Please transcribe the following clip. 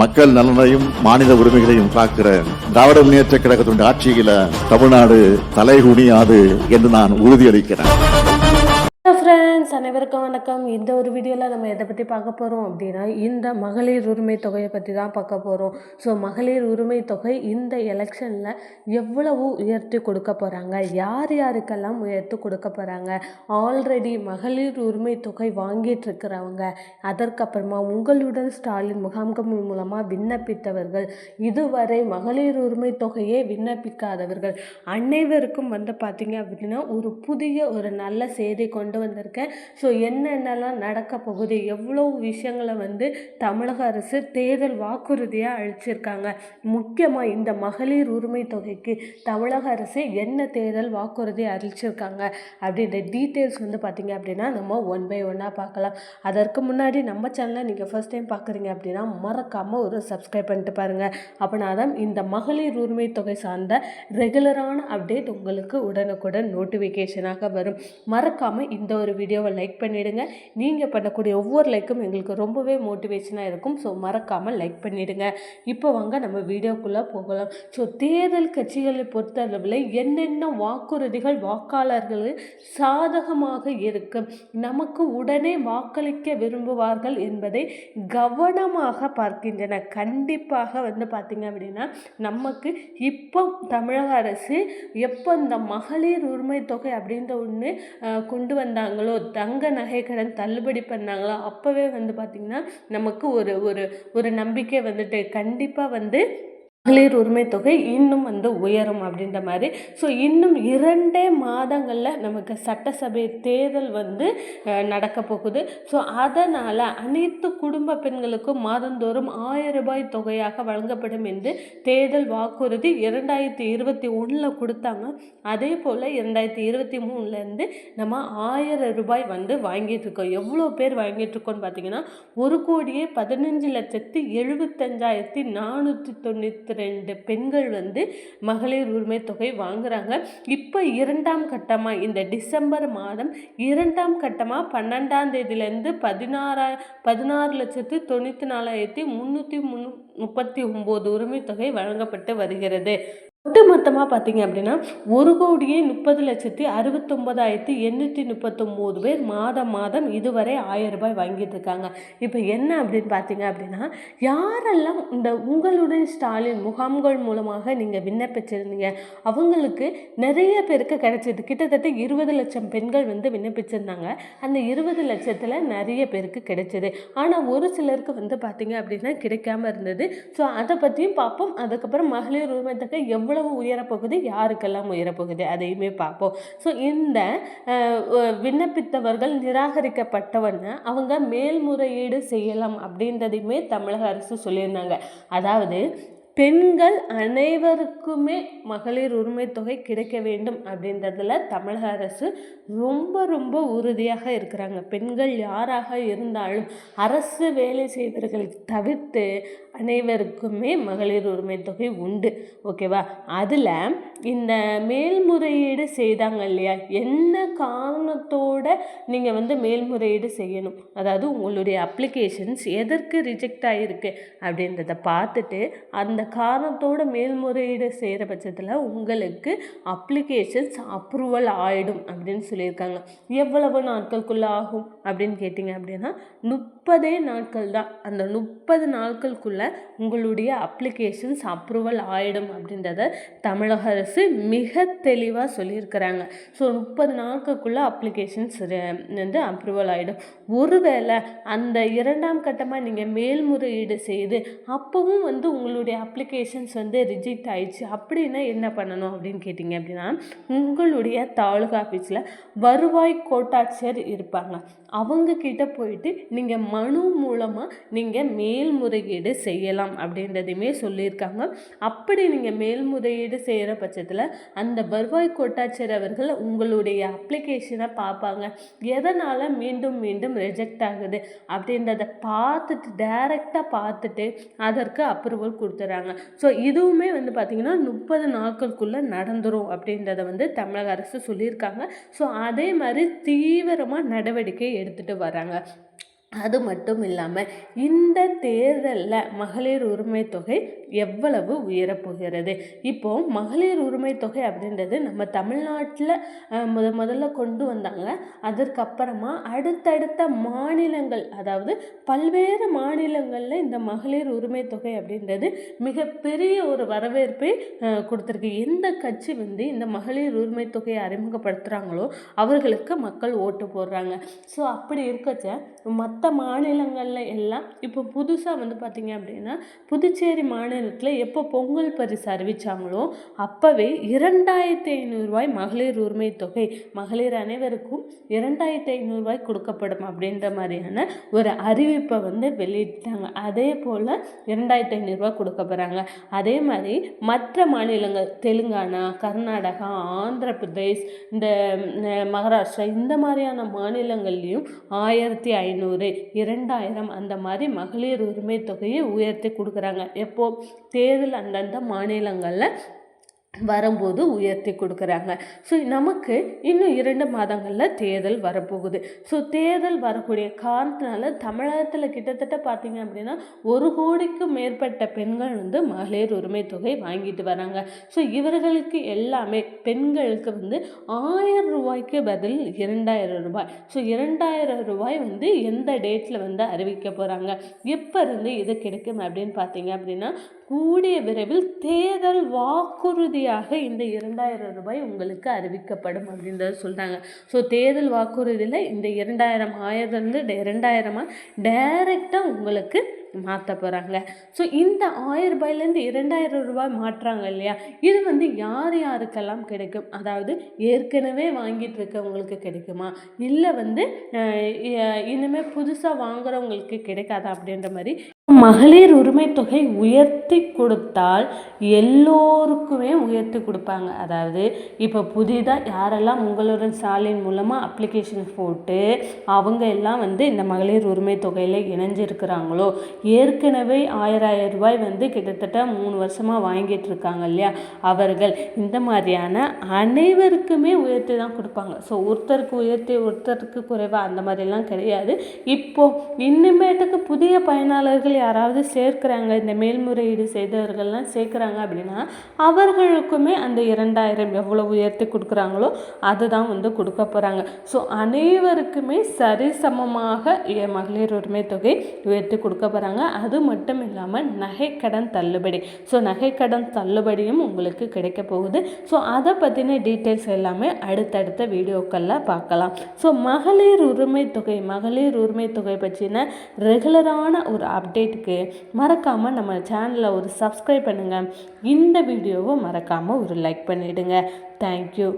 மக்கள் நலனையும் மாநில உரிமைகளையும் காக்கிற திராவிட முன்னேற்ற கழகத்தினுடைய ஆட்சியில தமிழ்நாடு தலைகுனியாது என்று நான் உறுதியளிக்கிறேன். ஃப்ரெண்ட்ஸ் அனைவருக்கும் வணக்கம். இந்த ஒரு வீடியோவில் நம்ம எதை பற்றி பார்க்க போகிறோம் அப்படின்னா இந்த மகளிர் உரிமை தொகையை பற்றி தான் பார்க்க போகிறோம் ஸோ மகளிர் உரிமை தொகை இந்த எலெக்ஷனில் எவ்வளவு உயர்த்தி கொடுக்க போகிறாங்க யார் யாருக்கெல்லாம் உயர்த்தி கொடுக்க போகிறாங்க ஆல்ரெடி மகளிர் உரிமை தொகை வாங்கிட்டு இருக்கிறவங்க அதற்கப்புறமா உங்களுடன் ஸ்டாலின் முகாம்கள் மூலமாக விண்ணப்பித்தவர்கள் இதுவரை மகளிர் உரிமை தொகையே விண்ணப்பிக்காதவர்கள் அனைவருக்கும் வந்து பார்த்தீங்க அப்படின்னா ஒரு புதிய ஒரு நல்ல செய்தி கொண்டு வந்து வந்திருக்கேன் ஸோ என்னென்னலாம் நடக்க போகுது? எவ்வளோ விஷயங்களை வந்து தமிழக அரசு தேர்தல் வாக்குறுதியாக அழிச்சிருக்காங்க முக்கியமாக இந்த மகளிர் உரிமை தொகைக்கு தமிழக அரசு என்ன தேர்தல் வாக்குறுதி அழிச்சிருக்காங்க அப்படின்ற டீட்டெயில்ஸ் வந்து பார்த்திங்க அப்படின்னா நம்ம ஒன் பை ஒன்னாக பார்க்கலாம் அதற்கு முன்னாடி நம்ம சேனலை நீங்கள் ஃபர்ஸ்ட் டைம் பார்க்குறீங்க அப்படின்னா மறக்காமல் ஒரு சப்ஸ்கிரைப் பண்ணிட்டு பாருங்கள் அப்படின்னா தான் இந்த மகளிர் உரிமை தொகை சார்ந்த ரெகுலரான அப்டேட் உங்களுக்கு உடனுக்குடன் நோட்டிஃபிகேஷனாக வரும். மறக்காமல் இந்த ஒரு வீடியோவை லைக் பண்ணிவிடுங்க நீங்கள் பண்ணக்கூடிய ஒவ்வொரு லைக்கும் எங்களுக்கு ரொம்பவே மோட்டிவேஷனாக இருக்கும். ஸோ மறக்காமல் லைக் பண்ணிவிடுங்க இப்போ வாங்க நம்ம வீடியோக்குள்ளே போகலாம். ஸோ தேர்தல் கட்சிகளை பொறுத்தளவில் என்னென்ன வாக்குறுதிகள் வாக்காளர்கள் சாதகமாக இருக்கும் நமக்கு உடனே வாக்களிக்க விரும்புவார்கள் என்பதை கவனமாக பார்க்கின்றன. கண்டிப்பாக வந்து பார்த்திங்க அப்படின்னா நமக்கு இப்போ தமிழக அரசு எப்போ இந்த மகளிர் உரிமை தொகை அப்படின்ற ஒன்று கொண்டு வந்தாங்க வந்தாங்களோ தங்க நகை கடன் தள்ளுபடி பண்ணாங்களோ அப்போவே வந்து பார்த்திங்கன்னா நமக்கு ஒரு ஒரு ஒரு நம்பிக்கை வந்துட்டு கண்டிப்பாக வந்து மகளிர் உரிமை தொகை இன்னும் வந்து உயரும் அப்படின்ற மாதிரி. ஸோ இன்னும் இரண்டே மாதங்களில் நமக்கு சட்டசபை தேர்தல் வந்து நடக்க போகுது. ஸோ அதனால் அனைத்து குடும்ப பெண்களுக்கும் மாதந்தோறும் ஆயிரம் ரூபாய் தொகையாக வழங்கப்படும் என்று தேர்தல் வாக்குறுதி இரண்டாயிரத்தி இருபத்தி ஒன்றில் கொடுத்தாங்க. அதே போல் இரண்டாயிரத்தி இருபத்தி மூணுலேருந்து நம்ம ஆயிரம் ரூபாய் வந்து வாங்கிட்டுருக்கோம் எவ்வளோ பேர் வாங்கிட்டுருக்கோன்னு பார்த்தீங்கன்னா ஒரு கோடியே பதினஞ்சு லட்சத்தி எழுபத்தஞ்சாயிரத்தி நானூற்றி தொண்ணூற்றி ரெண்டு பெண்கள் வந்து மகளிர் உரிமை தொகை வாங்குறாங்க. இப்போ இரண்டாம் கட்டமாக இந்த டிசம்பர் மாதம் இரண்டாம் கட்டமாக பன்னெண்டாம் தேதியிலேருந்து பதினாறா பதினாறு லட்சத்து தொண்ணூற்றி நாலாயிரத்தி முந்நூற்றி முன் முப்பத்தி ஒம்பது உரிமை தொகை வழங்கப்பட்டு வருகிறது. ஒட்டுமொத்தமாக பார்த்தீங்க அப்படின்னா ஒரு கோடியே முப்பது லட்சத்தி அறுபத்தொம்பதாயிரத்தி எண்ணூற்றி முப்பத்தொம்போது பேர் மாதம் மாதம் இதுவரை ஆயிரம் ரூபாய் வாங்கிட்டு இருக்காங்க. இப்போ என்ன அப்படின்னு பார்த்தீங்க அப்படின்னா யாரெல்லாம் இந்த உங்களுடன் ஸ்டாலின் முகாம்கள் மூலமாக நீங்கள் விண்ணப்பிச்சிருந்தீங்க அவங்களுக்கு நிறைய பேருக்கு கிடைச்சிது. கிட்டத்தட்ட இருபது லட்சம் பெண்கள் வந்து விண்ணப்பிச்சிருந்தாங்க. அந்த இருபது லட்சத்தில் நிறைய பேருக்கு கிடைச்சிது. ஆனால் ஒரு சிலருக்கு வந்து பார்த்தீங்க அப்படின்னா கிடைக்காம இருந்தது. ஸோ அதை பற்றியும் பார்ப்போம் அதுக்கப்புறம் மகளிர் உரிமை தொகை எவ்வளவு உயரப்போகுது? யாருக்கெல்லாம் உயரப்போகுது? அதையுமே பார்ப்போம். ஸோ இந்த அஹ், விண்ணப்பித்தவர்கள் நிராகரிக்கப்பட்டவன்னு அவங்க மேல்முறையீடு செய்யலாம் அப்படின்றதையுமே தமிழக அரசு சொல்லியிருந்தாங்க. அதாவது பெண்கள் அனைவருக்குமே மகளிர் உரிமை தொகை கிடைக்க வேண்டும் அப்படின்றதுல தமிழக அரசு ரொம்ப ரொம்ப உறுதியாக இருக்கிறாங்க. பெண்கள் யாராக இருந்தாலும் அரசு வேலை செய்தவர்கள் தவிர்த்து அனைவருக்குமே மகளிர் உரிமை தொகை உண்டு. ஓகேவா அதில் இந்த மேல்முறையீடு செய்தாங்க இல்லையா? என்ன காரணத்தோட நீங்கள் வந்து மேல்முறையீடு செய்யணும்? அதாவது உங்களுடைய அப்ளிகேஷன்ஸ் எதற்கு ரிஜெக்ட் ஆகிருக்கு அப்படின்றத பார்த்துட்டு அந்த காரணத்தோட மேல்முறையீடு செய்கிற பட்சத்தில் உங்களுக்கு அப்ளிகேஷன்ஸ் அப்ரூவல் ஆகிடும் அப்படின்னு சொல்லியிருக்காங்க. எவ்வளவு நாட்களுக்குள்ள ஆகும் அப்படின்னு கேட்டிங்க அப்படின்னா முப்பதே நாட்கள் தான். அந்த முப்பது நாட்களுக்குள்ள உங்களுடைய அப்ளிகேஷன்ஸ் அப்ரூவல் ஆகிடும் அப்படின்றத தமிழக அரசு மிக தெளிவாக சொல்லியிருக்கிறாங்க. ஸோ முப்பது நாட்களுக்குள்ளே அப்ளிகேஷன்ஸ் வந்து அப்ரூவல் ஆகிடும் ஒருவேளை அந்த இரண்டாம் கட்டமாக நீங்கள் மேல்முறையீடு செய்து அப்போவும் வந்து உங்களுடைய அப்ளிகேஷன்ஸ் வந்து ரிஜெக்ட் ஆயிடுச்சு. அப்படின்னா என்ன பண்ணணும் அப்படின்னு கேட்டிங்க அப்படின்னா உங்களுடைய தாலுகா ஆஃபீஸில் வருவாய் கோட்டாட்சியர் இருப்பாங்க. அவங்கக்கிட்ட போயிட்டு நீங்கள் மனு மூலமாக நீங்கள் மேல்முறையீடு செய்யலாம் அப்படின்றதையுமே சொல்லியிருக்காங்க. அப்படி நீங்கள் மேல்முறையீடு செய்கிற பட்சத்தில் அந்த வருவாய் கோட்டாட்சியர் அவர்கள் உங்களுடைய அப்ளிகேஷனை பார்ப்பாங்க. எதனால் மீண்டும் மீண்டும் ரிஜெக்ட் ஆகுது அப்படின்றத பார்த்துட்டு டைரெக்டாக பார்த்துட்டு அதற்கு அப்ரூவல் கொடுத்துறாங்க. சொல்கிறாங்க ஸோ இதுவுமே வந்து பார்த்திங்கன்னா முப்பது நாட்களுக்குள்ளே நடந்துரும் அப்படின்றத வந்து தமிழக அரசு சொல்லியிருக்காங்க. ஸோ அதே மாதிரி தீவிரமாக நடவடிக்கை எடுத்துகிட்டு வராங்க. அது மட்டும் இல்லாமல் இந்த தேர்தலில் மகளிர் உரிமை தொகை எவ்வளவு உயரப்போகிறது? இப்போ மகளிர் உரிமை தொகை அப்படின்றது நம்ம தமிழ்நாட்டில் முத முதல்ல கொண்டு வந்தாங்க. அதற்கப்புறமா அடுத்தடுத்த மாநிலங்கள் அதாவது பல்வேறு மாநிலங்களில் இந்த மகளிர் உரிமை தொகை அப்படின்றது மிகப்பெரிய ஒரு வரவேற்பை கொடுத்துருக்கு. எந்த கட்சி வந்து இந்த மகளிர் உரிமை தொகையை அறிமுகப்படுத்துகிறாங்களோ அவர்களுக்கு மக்கள் ஓட்டு போடுறாங்க. ஸோ அப்படி இருக்கச்ச மற்ற மற்ற மாநிலங்களில் எல்லாம் இப்போ புதுசாக வந்து பார்த்திங்க அப்படின்னா புதுச்சேரி மாநிலத்தில் எப்போ பொங்கல் பரிசு அறிவித்தாங்களோ அப்போவே இரண்டாயிரத்தி ஐநூறுரூவாய் மகளிர் உரிமை தொகை மகளிர் அனைவருக்கும் இரண்டாயிரத்தி ஐநூறுரூவாய் கொடுக்கப்படும் அப்படின்ற மாதிரியான ஒரு அறிவிப்பை வந்து வெளியிட்டாங்க. அதே போல் இரண்டாயிரத்தி ஐநூறுரூவா கொடுக்க போகிறாங்க அதே மாதிரி மற்ற மாநிலங்கள் தெலுங்கானா கர்நாடகா ஆந்திர பிரதேஷ் இந்த மகாராஷ்டிரா இந்த மாதிரியான மாநிலங்கள்லேயும் ஆயிரத்தி ஐநூறு இரண்டாயிரம் அந்த மாதிரி மகளிர் உரிமை தொகையை உயர்த்தி கொடுக்குறாங்க. எப்போ? தேர்தல் அந்தந்த மாநிலங்களில் வரும்போது உயர்த்தி கொடுக்குறாங்க. ஸோ நமக்கு இன்னும் இரண்டு மாதங்களில் தேர்தல் வரப்போகுது. ஸோ தேர்தல் வரக்கூடிய காரணத்தினால தமிழகத்தில் கிட்டத்தட்ட பார்த்திங்க அப்படின்னா ஒரு கோடிக்கும் மேற்பட்ட பெண்கள் வந்து மகளிர் உரிமை தொகை வாங்கிட்டு வராங்க. ஸோ இவர்களுக்கு எல்லாமே பெண்களுக்கு வந்து ஆயிரம் ரூபாய்க்கு பதில் இரண்டாயிரம் ரூபாய். ஸோ இரண்டாயிரம் ரூபாய் வந்து எந்த டேட்டில் வந்து அறிவிக்க போகிறாங்க எப்போ இருந்து இது கிடைக்கும் அப்படின்னு பார்த்தீங்க அப்படின்னா கூடிய விரைவில் தேர்தல் வாக்குறுதி வாக்குறுதியாக இந்த இரண்டாயிரம் ரூபாய் உங்களுக்கு அறிவிக்கப்படும் அப்படின்றத சொல்கிறாங்க ஸோ தேர்தல் வாக்குறுதியில் இந்த இரண்டாயிரம் ஆயிரத்துலேருந்து இரண்டாயிரமாக டைரெக்டாக உங்களுக்கு மாற்ற போகிறாங்க ஸோ இந்த ஆயிரம் ரூபாயிலேருந்து இரண்டாயிரம் ரூபாய் மாற்றுறாங்க இல்லையா? இது வந்து யார் யாருக்கெல்லாம் கிடைக்கும்? அதாவது ஏற்கனவே வாங்கிட்டு இருக்கவங்களுக்கு கிடைக்குமா? இல்லை வந்து இனிமேல் புதுசாக வாங்குறவங்களுக்கு கிடைக்காதா அப்படின்ற மாதிரி மகளிர் உரிமை தொகை உயர்த்தி கொடுத்தால் எல்லோருக்குமே உயர்த்தி கொடுப்பாங்க. அதாவது இப்போ புதிதாக யாரெல்லாம் உங்களுடன் ஸ்டாலின் மூலமாக அப்ளிகேஷன் போட்டு அவங்க எல்லாம் வந்து இந்த மகளிர் உரிமை தொகையில் இணைஞ்சிருக்கிறாங்களோ ஏற்கனவே ஆயிரம் ஆயிரம் ரூபாய் வந்து கிட்டத்தட்ட மூணு வருஷமாக வாங்கிட்டு இருக்காங்க இல்லையா? அவர்கள் இந்த மாதிரியான அனைவருக்குமே உயர்த்தி தான் கொடுப்பாங்க. ஸோ ஒருத்தருக்கு உயர்த்தி ஒருத்தருக்கு குறைவாக அந்த மாதிரிலாம் கிடையாது. இப்போது இன்னுமேட்டுக்கு புதிய பயனாளர்கள் யாராவது சேர்க்குறாங்க இந்த மேல்முறையீடு செய்தவர்கள்லாம் சேர்க்குறாங்க அப்படின்னா அவர்களுக்குமே அந்த இரண்டாயிரம் எவ்வளோ உயர்த்தி கொடுக்குறாங்களோ அதுதான் வந்து கொடுக்க போகிறாங்க ஸோ அனைவருக்குமே சரிசமமாக மகளிர் உரிமை தொகை உயர்த்தி கொடுக்க போகிறாங்க அது மட்டும் இல்லாமல் நகைக்கடன் தள்ளுபடி. ஸோ நகைக்கடன் தள்ளுபடியும் உங்களுக்கு கிடைக்க போகுது. ஸோ அதை பற்றின டீட்டெயில்ஸ் எல்லாமே அடுத்தடுத்த வீடியோக்களில் பார்க்கலாம். ஸோ மகளிர் உரிமை தொகை மகளிர் உரிமை தொகை பற்றின ரெகுலரான ஒரு அப்டேட் அப்டேட்டுக்கு மறக்காமல் நம்ம சேனலை ஒரு சப்ஸ்கிரைப் பண்ணுங்கள் இந்த வீடியோவை மறக்காமல் ஒரு லைக் பண்ணிவிடுங்க தேங்க்யூ